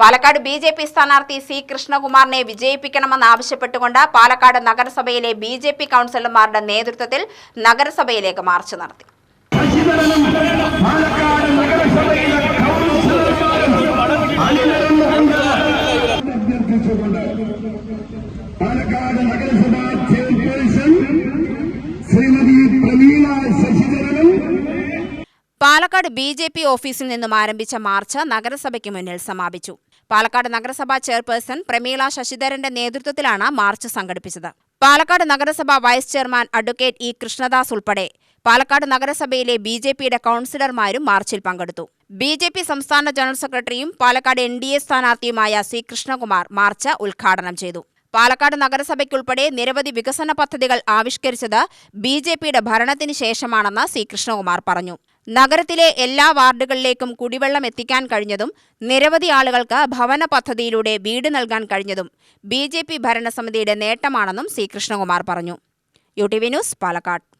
Palakkad B J P സ്ഥാനാർത്ഥി C കൃഷ്ണകുമാറിനെ വിജയിപ്പിക്കണമെന്ന് ആവശ്യപ്പെട്ടുകൊണ്ട് പാലക്കാട് നഗരസഭയിലെ ബി ജെ പി കൗൺസിലർമാരുടെ നേതൃത്വത്തിൽ നഗരസഭയിലേക്ക് മാർച്ച് നടത്തി. പാലക്കാട് നഗരസഭാ പാലക്കാട് ബി ജെ പി ഓഫീസിൽ നിന്നും ആരംഭിച്ച മാർച്ച് നഗരസഭയ്ക്ക് മുന്നിൽ സമാപിച്ചു. പാലക്കാട് നഗരസഭാ ചെയർപേഴ്സൺ പ്രമീള ശശിധരന്റെ നേതൃത്വത്തിലാണ് മാർച്ച് സംഘടിപ്പിച്ചത്. പാലക്കാട് നഗരസഭ vice chairman advocate E Krishnadas ഉൾപ്പെടെ പാലക്കാട് നഗരസഭയിലെ ബി ജെ പിയുടെ കൗൺസിലർമാരും മാർച്ചിൽ പങ്കെടുത്തു. ബി ജെ പി സംസ്ഥാന ജനറൽ സെക്രട്ടറിയും പാലക്കാട് എൻ ഡി എ സ്ഥാനാർത്ഥിയുമായ സി കൃഷ്ണകുമാർ മാർച്ച് ഉദ്ഘാടനം ചെയ്തു. പാലക്കാട് നഗരസഭയ്ക്കുൾപ്പെടെ നിരവധി വികസന പദ്ധതികൾ ആവിഷ്കരിച്ചത് ബി ജെ പിയുടെ ഭരണത്തിന് ശേഷമാണെന്ന് സി കൃഷ്ണകുമാർ പറഞ്ഞു. നഗരത്തിലെ എല്ലാ വാർഡുകളിലേക്കും കുടിവെള്ളം എത്തിക്കാൻ കഴിഞ്ഞതും നിരവധി ആളുകൾക്ക് ഭവന പദ്ധതിയിലൂടെ വീട് നൽകാൻ കഴിഞ്ഞതും ബി ജെ പി ഭരണസമിതിയുടെ നേട്ടമാണെന്നും സി കൃഷ്ണകുമാർ പറഞ്ഞു. U T V news Palakkad.